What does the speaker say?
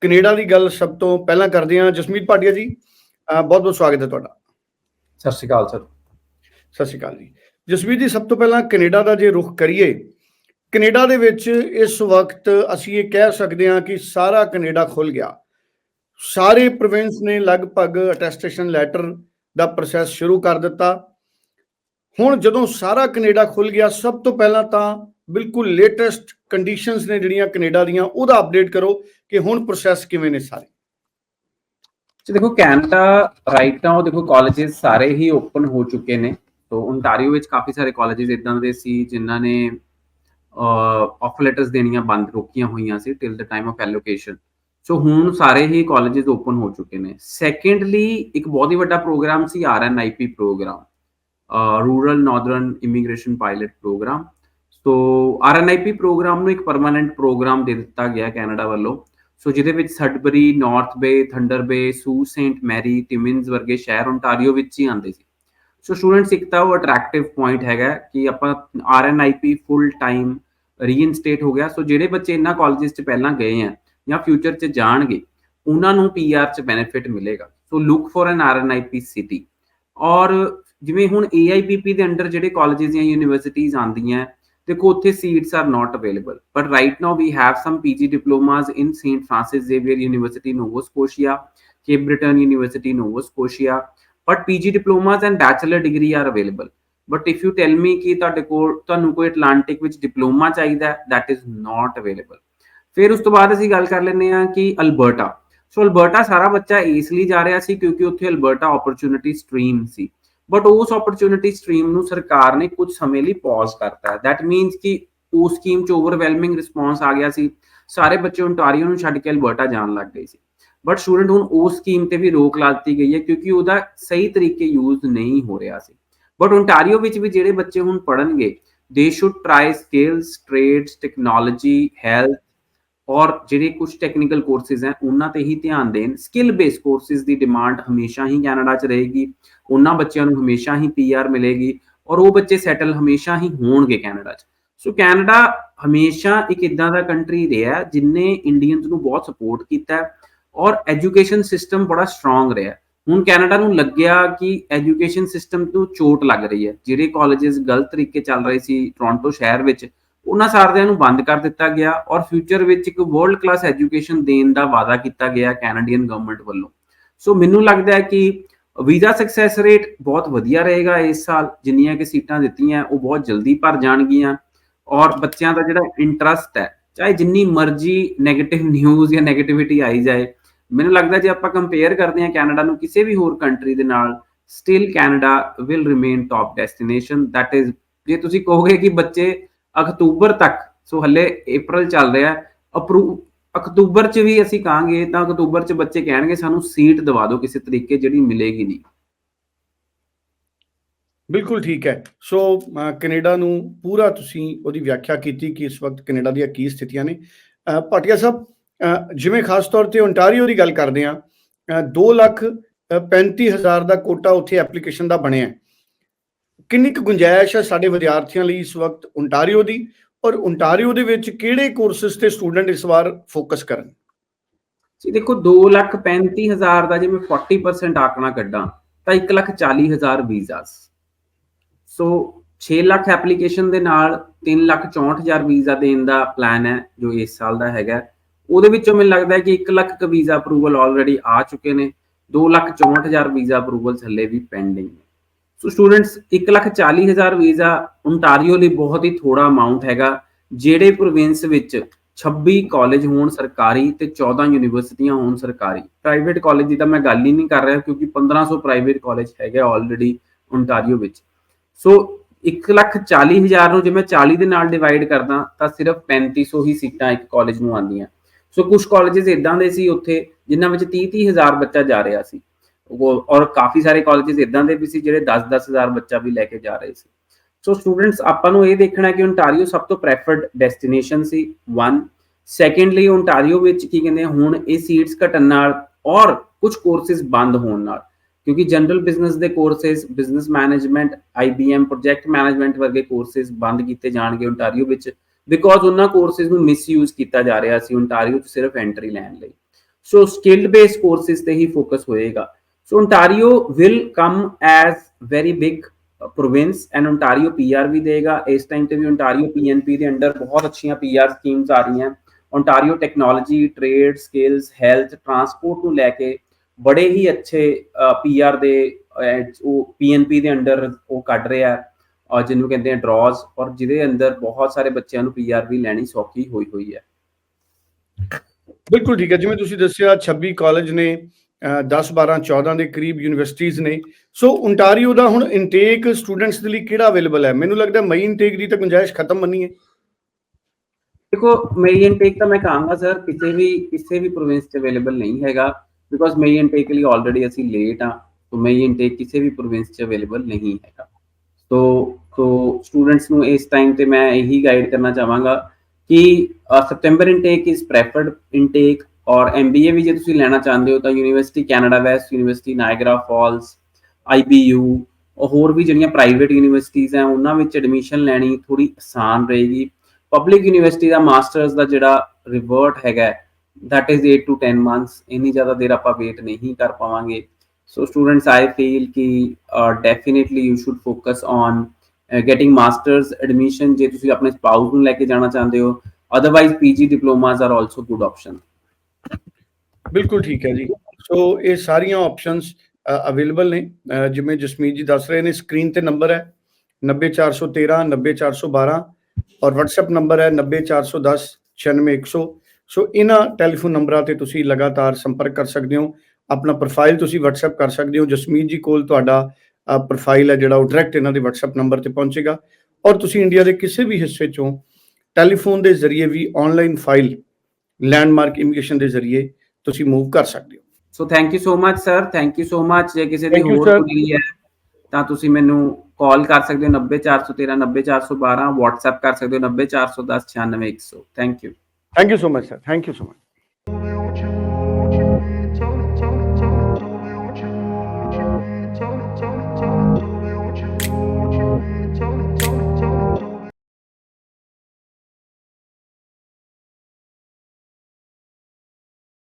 Canada ਦੀ ਗੱਲ ਸਭ ਤੋਂ ਪਹਿਲਾਂ ਕਰਦੇ ਹਾਂ। ਜਸਮੀਤ ਭਾਟੀਆ ਜੀ ਬਹੁਤ ਬਹੁਤ ਸਵਾਗਤ ਹੈ ਤੁਹਾਡਾ। ਸਤਿ ਸ਼੍ਰੀ ਅਕਾਲ ਸਰ। ਸਤਿ ਸ਼੍ਰੀ ਅਕਾਲ ਜੀ। ਜਸਮੀਤ ਜੀ ਸਭ ਤੋਂ ਪਹਿਲਾਂ ਕੈਨੇਡਾ ਦਾ ਜੇ ਰੁਖ ਕਰੀਏ ਕੈਨੇਡਾ ਦੇ ਵਿੱਚ ਇਸ ਵਕਤ ਅਸੀਂ ਇਹ ਕਹਿ ਸਕਦੇ ਹਾਂ ਕਿ ਸਾਰਾ ਕੈਨੇਡਾ ਖੁੱਲ ਗਿਆ। ਸਾਰੇ ਪ੍ਰੋਵਿੰਸ ਨੇ ਲਗਭਗ ਅਟੈਸਟੇਸ਼ਨ ਲੈਟਰ ਦਾ ਪ੍ਰੋਸੈਸ ਸ਼ੁਰੂ ਕਰ ਦਿੱਤਾ। ਹੁਣ ਜਦੋਂ ਸਾਰਾ ਕੈਨੇਡਾ ਖੁੱਲ ਗਿਆ ਸਭ ਤੋਂ ਪਹਿਲਾਂ ਤਾਂ ਬਿਲਕੁਲ ਲੇਟੈਸਟ ਕੰਡੀਸ਼ਨਸ ਨੇ ਜਿਹੜੀਆਂ ਕੈਨੇਡਾ ਦੀਆਂ, ਉਹਦਾ ਅਪਡੇਟ ਕਰੋ ਕਿ ਹੁਣ ਪ੍ਰੋਸੈਸ ਕਿਵੇਂ ਨੇ ਸਾਰੇ। ਜੀ ਦੇਖੋ, ਕੈਨੇਡਾ ਰਾਈਟ ਨਾਓ ਦੇਖੋ ਕਾਲਜਸ ਸਾਰੇ ਹੀ ਓਪਨ ਹੋ ਚੁੱਕੇ ਨੇ। ਤੋਂ ਓਨਟਾਰੀਓ ਵਿੱਚ ਕਾਫੀ ਸਾਰੇ ਕਾਲਜਸ ਇਦਾਂ ਦੇ ਸੀ ਜਿਨ੍ਹਾਂ ਨੇ ਆਫਰ ਲੈਟਰਸ ਦੇਣੀਆਂ ਬੰਦ, ਰੋਕੀਆਂ ਹੋਈਆਂ ਸੀ till the time of allocation so ਹੁਣ ਸਾਰੇ ਹੀ ਕਾਲਜਸ ਓਪਨ ਹੋ ਚੁੱਕੇ ਨੇ। ਸੈਕੰਡਲੀ ਇੱਕ ਬਹੁਤ ਹੀ ਵੱਡਾ ਪ੍ਰੋਗਰਾਮ ਸੀ RNIP program rural northern immigration pilot program so RNIP program ਨੂੰ ਇੱਕ ਪਰਮਾਨੈਂਟ ਪ੍ਰੋਗਰਾਮ ਦੇ ਦਿੱਤਾ ਗਿਆ ਕੈਨੇਡਾ ਵੱਲੋਂ। ਸੋ ਜਿਹਦੇ ਵਿੱਚ ਸਡਬਰੀ, ਨਾਰਥ ਬੇ, ਥੰਡਰ ਬੇ, ਸੂ, ਸੇਂਟ ਮੈਰੀ, ਟਿਮਿਨਸ ਵਰਗੇ ਸ਼ਹਿਰ ਓਨਟਾਰੀਓ ਵਿੱਚ ਹੀ ਆਉਂਦੇ ਸੀ। ਸੋ ਸਟੂਡੈਂਟਸ, ਇੱਕ ਤਾਂ ਉਹ ਅਟਰੈਕਟਿਵ ਪੁਆਇੰਟ ਹੈਗਾ ਕਿ ਆਪਾਂ ਆਰਐਨਆਈਪੀ ਫੁੱਲ ਟਾਈਮ ਰੀਇਨਸਟੇਟ ਹੋ ਗਿਆ। ਸੋ ਜਿਹੜੇ ਬੱਚੇ ਇਹਨਾਂ ਕਾਲਜਸ 'ਚ ਪਹਿਲਾਂ ਗਏ ਆ ਜਾਂ ਫਿਊਚਰ 'ਚ ਜਾਣਗੇ, ਉਹਨਾਂ ਨੂੰ ਪੀਆਰ 'ਚ ਬੈਨੀਫਿਟ ਮਿਲੇਗਾ। So look for an RNIP city ਔਰ ਜਿਵੇਂ ਹੁਣ ਏਆਈਪੀਪੀ ਦੇ ਅੰਡਰ ਜਿਹੜੇ ਕਾਲਜਸ ਜਾਂ ਯੂਨੀਵਰਸਿਟੀਆਂ ਆਉਂਦੀਆਂ ਦੇਖੋ, ਉੱਥੇ seats are not available but right now we have some PG diplomas in Saint Francis Xavier University Nova Scotia Cape Breton University Nova Scotia but PG diplomas and bachelor degree are available but if you tell me ਕਿ ਤੁਹਾਡੇ ਕੋਲ, ਤੁਹਾਨੂੰ ਕੋਈ Atlantic ਵਿੱਚ diploma ਚਾਹੀਦਾ that is not available ਫਿਰ ਉਸ ਤੋਂ ਬਾਅਦ ਅਸੀਂ ਗੱਲ ਕਰ ਲੈਂਦੇ ਹਾਂ ਕਿ ਅਲਬਰਟਾ। ਸੋ ਅਲਬਰਟਾ ਸਾਰਾ ਬੱਚਾ ਇਸ ਲਈ ਜਾ ਰਿਹਾ ਸੀ ਕਿਉਂਕਿ ਉੱਥੇ ਅਲਬਰਟਾ ਓਪਰਚ्युनिटी ਸਟ੍ਰੀਮ ਸੀ। ਬਟ ਉਸ ਓਪਰਚੁਨਿਟੀ ਸਟਰੀਮ ਨੂੰ ਸਰਕਾਰ ਨੇ ਕੁਝ ਸਮੇਂ ਲਈ ਪਾਜ਼ ਕਰਤਾ ਹੈ। ਥੈਟ ਮੀਨਸ ਕਿ ਉਸ ਸਕੀਮ 'ਚ ਓਵਰਵੈਲਮਿੰਗ ਰਿਸਪੌਂਸ ਆ ਗਿਆ ਸੀ। ਸਾਰੇ ਬੱਚੇ ਓਨਟਾਰੀਓ ਨੂੰ ਛੱਡ ਕੇ ਅਲਬਰਟਾ ਜਾਣ ਲੱਗ ਗਏ ਸੀ। ਬਟ ਸਟੂਡੈਂਟ ਹੁਣ ਉਸ ਸਕੀਮ ਤੇ ਵੀ ਰੋਕ ਲਾ ਦਿੱਤੀ ਗਈ ਹੈ ਕਿਉਂਕਿ ਉਹਦਾ ਸਹੀ ਤਰੀਕੇ ਯੂਜ਼ ਨਹੀਂ ਹੋ ਰਿਹਾ ਸੀ। ਬਟ ਓਨਟਾਰੀਓ ਵਿੱਚ ਵੀ ਜਿਹੜੇ ਬੱਚੇ ਹੁਣ ਪੜਨਗੇ they should try skills trades technology health ਔਰ ਜਿਹੜੇ ਕੁਝ ਟੈਕਨੀਕਲ ਕੋਰਸਿਸ ਹੈ, ਉਹਨਾਂ ਤੇ ਹੀ ਧਿਆਨ ਦੇਣ। ਸਕਿੱਲ ਬੇਸ ਕੋਰਸਿਸ ਦੀ ਡਿਮਾਂਡ ਹਮੇਸ਼ਾ ਹੀ ਕੈਨੇਡਾ 'ਚ ਰਹੇਗੀ। ਉਹਨਾਂ ਬੱਚਿਆਂ ਨੂੰ ਹਮੇਸ਼ਾ ਹੀ ਪੀਆਰ ਮਿਲੇਗੀ ਔਰ ਉਹ ਬੱਚੇ ਸੈਟਲ ਹਮੇਸ਼ਾ ਹੀ ਹੋਣਗੇ ਕੈਨੇਡਾ 'ਚ। ਸੋ ਕੈਨੇਡਾ ਹਮੇਸ਼ਾ ਇੱਕ ਇਦਾਂ ਦਾ ਕੰਟਰੀ ਰਿਹਾ ਜਿਨੇ ਇੰਡੀਅਨਸ ਨੂੰ ਬਹੁਤ ਸਪੋਰਟ ਕੀਤਾ ਔਰ ਐਜੂਕੇਸ਼ਨ ਸਿਸਟਮ ਬੜਾ ਸਟਰੋਂਗ ਰਿਹਾ। ਹੁਣ ਕੈਨੇਡਾ ਨੂੰ ਲੱਗਿਆ ਕਿ ਐਜੂਕੇਸ਼ਨ ਸਿਸਟਮ ਤੋਂ ਚੋਟ ਲੱਗ ਰਹੀ ਹੈ। ਜਿਹੜੇ ਕਾਲਜਸ ਗਲਤ ਤਰੀਕੇ ਚੱਲ ਰਹੇ ਸੀ ਟੋਰਾਂਟੋ ਸ਼ਹਿਰ ਵਿੱਚ ਉਹਨਾਂ ਸਾਰਿਆਂ ਨੂੰ ਬੰਦ ਕਰ ਦਿੱਤਾ ਗਿਆ ਔਰ ਫਿਊਚਰ ਵਿੱਚ ਇੱਕ ਵਰਲਡ ਕਲਾਸ ਐਜੂਕੇਸ਼ਨ ਦੇਣ ਦਾ ਵਾਅਦਾ ਕੀਤਾ ਗਿਆ ਕੈਨੇਡੀਅਨ ਗਵਰਨਮੈਂਟ ਵੱਲੋਂ। ਸੋ ਮੈਨੂੰ ਲੱਗਦਾ ਹੈ ਕਿ ਵੀਜ਼ਾ ਸਕਸੈਸ ਰੇਟ ਬਹੁਤ ਵਧੀਆ ਰਹੇਗਾ ਇਸ ਸਾਲ, ਜਿੰਨੀਆਂ ਕਿ ਸੀਟਾਂ ਦਿੱਤੀਆਂ, ਉਹ ਬਹੁਤ ਜਲਦੀ ਭਰ ਜਾਣਗੀਆਂ ਔਰ ਬੱਚਿਆਂ ਦਾ ਜਿਹੜਾ ਇੰਟਰਸਟ ਹੈ, ਚਾਹੇ ਜਿੰਨੀ ਮਰਜ਼ੀ 네ਗੇਟਿਵ ਨਿਊਜ਼ ਜਾਂ 네ਗੇਟਿਵਿਟੀ ਆਈ ਜਾਏ, ਮੈਨੂੰ ਲੱਗਦਾ ਜੇ ਆਪਾਂ ਕੰਪੇਅਰ ਕਰਦੇ ਹਾਂ ਕੈਨੇਡਾ ਨੂੰ ਕਿਸੇ ਵੀ ਹੋਰ ਕੰਟਰੀ ਦੇ ਨਾਲ still Canada will remain top destination that is ਜੇ ਤੁਸੀਂ ਕਹੋਗੇ ਕਿ ਬੱਚੇ ਅਕਤੂਬਰ ਤੱਕ, ਸੋ ਹੱਲੇ April ਚੱਲ ਰਿਹਾ ਅਪਰੂਵ ਅਕਤੂਬਰ ਚ ਵੀ ਅਸੀਂ ਕਹਾਂਗੇ ਤਾਂ ਅਕਤੂਬਰ ਚ ਬੱਚੇ ਕਹਿਣਗੇ ਸਾਨੂੰ ਸੀਟ ਦਵਾ ਦਿਓ ਕਿਸੇ ਤਰੀਕੇ ਜਿਹੜੀ ਮਿਲੇਗੀ ਨਹੀਂ। ਬਿਲਕੁਲ ਠੀਕ ਹੈ। ਸੋ ਕੈਨੇਡਾ ਨੂੰ ਪੂਰਾ ਤੁਸੀਂ ਉਹਦੀ ਵਿਆਖਿਆ ਕੀਤੀ ਕਿ ਇਸ ਵਕਤ ਕੈਨੇਡਾ ਦੀਆਂ ਕੀ ਸਥਿਤੀਆਂ ਨੇ। ਭਾਟੀਆ ਸਾਹਿਬ ਜਿਵੇਂ ਖਾਸ ਤੌਰ ਤੇ ਓਨਟਾਰੀਓ ਦੀ ਗੱਲ ਕਰਦੇ ਆ 2 ਲੱਖ 35000 ਦਾ ਕੋਟਾ ਉੱਥੇ ਐਪਲੀਕੇਸ਼ਨ ਦਾ ਬਣਿਆ ਕਿੰਨੀ ਕੁ ਗੁੰਜਾਇਸ਼ ਹੈ ਸਾਡੇ ਵਿਦਿਆਰਥੀਆਂ ਲਈ ਇਸ ਵਕਤ ਓਨਟਾਰੀਓ ਦੀ ਔਰ ਓਨਟਾਰੀਓ ਦੇ ਵਿੱਚ ਕਿਹੜੇ ਕੋਰਸਸ ਤੇ ਸਟੂਡੈਂਟ ਇਸ ਵਾਰ ਫੋਕਸ ਕਰਨ? ਜੀ ਦੇਖੋ 2 ਲੱਖ 35000 ਦਾ ਜੇ ਮੈਂ 40% ਆਕਣਾ ਕੱਢਾਂ, ਤਾਂ 1 lakh 40000 visas so 6 lakh application ਦੇ ਨਾਲ 3 ਲੱਖ 64000 ਵੀਜ਼ਾ ਦੇਣ ਦਾ ਪਲਾਨ ਹੈ, ਜੋ ਇਸ ਸਾਲ ਦਾ ਹੈਗਾ। ਉਹਦੇ ਵਿੱਚੋਂ ਮੈਨੂੰ ਲੱਗਦਾ ਹੈ ਕਿ 1 ਲੱਖ ਕ ਵੀਜ਼ਾ ਅਪਰੂਵਲ ਆਲਰੇਡੀ ਆ ਚੁੱਕੇ ਨੇ। 2 ਲੱਖ 64000 ਵੀਜ਼ਾ ਅਪਰੂਵਲ ਥੱਲੇ ਵੀ ਪੈਂਡਿੰਗ ਨੇ। So students 1 lakh 40000 visa Ontario ਲਈ ਬਹੁਤ ਹੀ ਥੋੜਾ ਅਮਾਉਂਟ ਹੈਗਾ, ਜਿਹੜੇ ਪ੍ਰੋਵਿੰਸ ਵਿੱਚ 26 ਕਾਲਜ ਹੋਣ ਸਰਕਾਰੀ ਤੇ 14 ਯੂਨੀਵਰਸਿਟੀਆਂ ਹੋਣ ਸਰਕਾਰੀ। ਪ੍ਰਾਈਵੇਟ ਕਾਲਜ ਦੀ ਤਾਂ ਮੈਂ ਗੱਲ ਹੀ ਨਹੀਂ ਕਰ ਰਿਹਾ ਕਿਉਂਕਿ 1500 ਪ੍ਰਾਈਵੇਟ ਕਾਲਜ ਹੈਗੇ ਆਲਰੇਡੀ ਓਨਟਾਰੀਓ ਵਿੱਚ। ਸੋ 1 ਲੱਖ 40 ਹਜ਼ਾਰ ਨੂੰ ਜੇ ਮੈਂ 40 ਦੇ ਨਾਲ ਡਿਵਾਈਡ ਕਰਦਾ ਤਾਂ ਸਿਰਫ 3500 ਹੀ ਸੀਟਾਂ ਇੱਕ ਕਾਲਜ ਨੂੰ ਆਉਂਦੀਆਂ। ਸੋ ਕੁਝ ਕਾਲਜਸ ਇਦਾਂ ਦੇ ਸੀ ਉੱਥੇ ਜਿਨ੍ਹਾਂ ਵਿੱਚ 30 30 ਹਜ਼ਾਰ ਬੱਚਾ ਜਾ ਰਿਹਾ ਸੀ। ਔਰ ਕਾਫੀ ਸਾਰੇ ਕਾਲਜਸ ਇਦਾਂ ਦੇ ਵੀ ਸੀ ਜਿਹੜੇ 10 10 ਹਜ਼ਾਰ ਬੱਚਾ ਵੀ ਲੈ ਕੇ ਜਾ ਰਹੇ ਸੀ ਸੋ ਸਟੂਡੈਂਟਸ ਆਪਾਂ ਨੂੰ ਇਹ ਦੇਖਣਾ ਕਿ ਓਨਟਾਰੀਓ ਸਭ ਤੋਂ ਪ੍ਰੈਫਰਡ ਡੈਸਟੀਨੇਸ਼ਨ ਸੀ 1 ਸੈਕੰਡਲੀ ਓਨਟਾਰੀਓ ਵਿੱਚ ਕੀ ਕਹਿੰਦੇ ਹੁਣ ਇਹ ਸੀਟਸ ਘਟਣ ਨਾਲ ਔਰ ਕੁਝ ਕੋਰਸਿਸ ਬੰਦ ਹੋਣ ਨਾਲ ਕਿਉਂਕਿ ਜਨਰਲ ਬਿਜ਼ਨਸ ਦੇ courses business management IBM project management ਵਰਗੇ ਕੋਰਸਿਸ ਬੰਦ ਕੀਤੇ ਜਾਣਗੇ ਓਨਟਾਰੀਓ ਵਿੱਚ ਬਿਕੋਜ਼ ਉਹਨਾਂ ਕੋਰਸਿਸ ਨੂੰ ਮਿਸਯੂਜ਼ ਕੀਤਾ ਜਾ ਰਿਹਾ ਸੀ ਓਨਟਾਰੀਓ 'ਚ ਸਿਰਫ ਐਂਟਰੀ ਲੈਣ ਲਈ ਸੋ ਸਕਿਲਡ ਬੇਸਡ ਕੋਰਸਿਸ ਤੇ ਹੀ ਫੋਕਸ ਹੋਏਗਾ so Ontario will come as very big province and Ontario PR ਵੀ ਦੇਗਾ। ਇਸ ਟਾਈਮ ਤੇ ਵੀ ਓਨਟਾਰੀਓ ਪੀਐਨਪੀ ਦੇ ਅੰਡਰ ਬਹੁਤ ਅੱਛੀਆਂ ਪੀਆਰ ਸਕੀਮਸ ਆ ਰਹੀਆਂ। Ontario technology trade skills health transport ਨੂੰ ਲੈ ਕੇ ਬੜੇ ਹੀ ਅੱਛੇ ਪੀਆਰ ਦੇ ਅਹ, ਉਹ ਪੀਐਨਪੀ ਦੇ ਅੰਡਰ ਉਹ ਕੱਢ ਰਿਹਾ ਔਰ ਜਿਹਨੂੰ ਕਹਿੰਦੇ ਆ ਡਰਾਜ਼ ਔਰ ਜਿਹਦੇ ਅੰਦਰ ਬਹੁਤ ਸਾਰੇ ਬੱਚਿਆਂ ਨੂੰ ਪੀਆਰ ਵੀ ਲੈਣੀ ਸੌਖੀ ਹੋਈ ਹੋਈ ਹੈ। ਬਿਲਕੁਲ ਠੀਕ ਹੈ। ਜਿਵੇਂ ਤੁਸੀਂ ਦੱਸਿਆ 26 ਕਾਲਜ ਨੇ 10 12 14 ਦੇ ਕਰੀਬ ਯੂਨੀਵਰਸਿਟੀਆਂ ਨੇ। ਸੋ ਓਨਟਾਰੀਓ ਦਾ ਹੁਣ ਇਨਟੇਕ ਸਟੂਡੈਂਟਸ ਦੇ ਲਈ ਕਿਹੜਾ ਅਵੇਲੇਬਲ ਹੈ? ਮੈਨੂੰ ਲੱਗਦਾ ਮਈ ਇਨਟੇਕ ਦੀ ਤਾਂ ਗੁੰਜਾਇਸ਼ ਖਤਮ ਮੰਨੀ ਹੈ। ਦੇਖੋ ਮੇਰੀ ਇਨਟੇਕ ਤਾਂ ਮੈਂ ਕਹਾਂਗਾ ਸਰ ਕਿਸੇ ਵੀ ਕਿਸੇ ਵੀ ਪ੍ਰੋਵਿੰਸ 'ਚ ਅਵੇਲੇਬਲ ਨਹੀਂ ਹੈਗਾ। ਬਿਕੋਜ਼ ਮੇਰੀ ਇਨਟੇਕ ਲਈ ਆਲਰੇਡੀ ਅਸੀਂ ਲੇਟ ਆ ਸੋ ਮੇਰੀ ਇਨਟੇਕ ਕਿਸੇ ਵੀ ਪ੍ਰੋਵਿੰਸ 'ਚ ਅਵੇਲੇਬਲ ਨਹੀਂ ਹੈਗਾ। ਸੋ ਸੋ ਸਟੂਡੈਂਟਸ ਨੂੰ ਇਸ ਟਾਈਮ ਤੇ ਮੈਂ ਇਹੀ ਗਾਈਡ ਕਰਨਾ ਚਾਹਾਂਗਾ ਕਿ September intake is preferred intake ਔਰ ਐਮਬੀਏ ਵੀ ਜੇ ਤੁਸੀਂ ਲੈਣਾ ਚਾਹੁੰਦੇ ਹੋ ਤਾਂ university Canada West University Niagara Falls IBU ਹੋਰ ਵੀ ਜਿਹੜੀਆਂ ਪ੍ਰਾਈਵੇਟ ਯੂਨੀਵਰਸਿਟੀਆਂ ਆ ਉਹਨਾਂ ਵਿੱਚ ਐਡਮਿਸ਼ਨ ਲੈਣੀ ਥੋੜੀ ਆਸਾਨ ਰਹੇਗੀ ਪਬਲਿਕ ਯੂਨੀਵਰਸਿਟੀ ਦਾ ਮਾਸਟਰਸ ਦਾ ਜਿਹੜਾ ਰਿਵਰਟ ਹੈਗਾ that is 8 to 10 months ਇੰਨੀ ਜ਼ਿਆਦਾ ਦੇਰ ਆਪਾਂ ਵੇਟ ਨਹੀਂ ਕਰ ਪਾਵਾਂਗੇ ਸੋ ਸਟੂਡੈਂਟਸ ਆਈ ਫੀਲ ਕਿ definitely you should focus on getting masters admission ਜੇ ਤੁਸੀਂ ਆਪਣੇ ਸਪਾਊਸ ਨੂੰ ਲੈ ਕੇ ਜਾਣਾ ਚਾਹੁੰਦੇ ਹੋ otherwise PG diplomas are also good option ਬਿਲਕੁਲ ਠੀਕ ਹੈ ਜੀ ਸੋ ਇਹ ਸਾਰੀਆਂ ਆਪਸ਼ਨਸ ਅਵੇਲੇਬਲ ਨੇ ਅਹ ਜਿਵੇਂ ਜਸਮੀਤ ਜੀ ਦੱਸ ਰਹੇ ਨੇ ਸਕਰੀਨ ਤੇ ਨੰਬਰ ਹੈ 90413 90412 ਔਰ WhatsApp ਨੰਬਰ ਹੈ 90410 96100 ਸੋ ਇਹਨਾਂ ਟੈਲੀਫੋਨ ਨੰਬਰਾਂ ਤੇ ਤੁਸੀਂ ਲਗਾਤਾਰ ਸੰਪਰਕ ਕਰ ਸਕਦੇ ਹੋ ਆਪਣਾ ਪ੍ਰੋਫਾਈਲ ਤੁਸੀਂ WhatsApp ਕਰ ਸਕਦੇ ਹੋ ਜਸਮੀਤ ਜੀ ਕੋਲ ਤੁਹਾਡਾ ਪ੍ਰੋਫਾਈਲ ਹੈ ਜਿਹੜਾ ਉਹ ਡਾਇਰੈਕਟ ਇਹਨਾਂ ਦੇ WhatsApp ਨੰਬਰ ਤੇ ਪਹੁੰਚੇਗਾ ਔਰ ਤੁਸੀਂ ਇੰਡੀਆ ਦੇ ਕਿਸੇ ਵੀ ਹਿੱਸੇ ਚੋਂ ਟੈਲੀਫੋਨ ਦੇ ਜ਼ਰੀਏ ਵੀ ਆਨਲਾਈਨ ਫਾਈਲ ਲੈਂਡਮਾਰਕ ਇਮੀਗ੍ਰੇਸ਼ਨ ਦੇ ਜ਼ਰੀਏ ਤੁਸੀਂ ਮੂਵ ਕਰ ਸਕਦੇ ਹੋ। So thank you so much sir thank you so much ਜੇ ਕਿਸੇ ਦੀ ਹੋਰ. ਕੁੜੀ ਹੈ ਤਾਂ ਤੁਸੀਂ ਮੈਨੂੰ ਕਾਲ ਕਰ ਸਕਦੇ ਹੋ 90413 90412 WhatsApp ਕਰ ਸਕਦੇ ਹੋ 90410 96100 thank you thank you so. Much sir thank you so much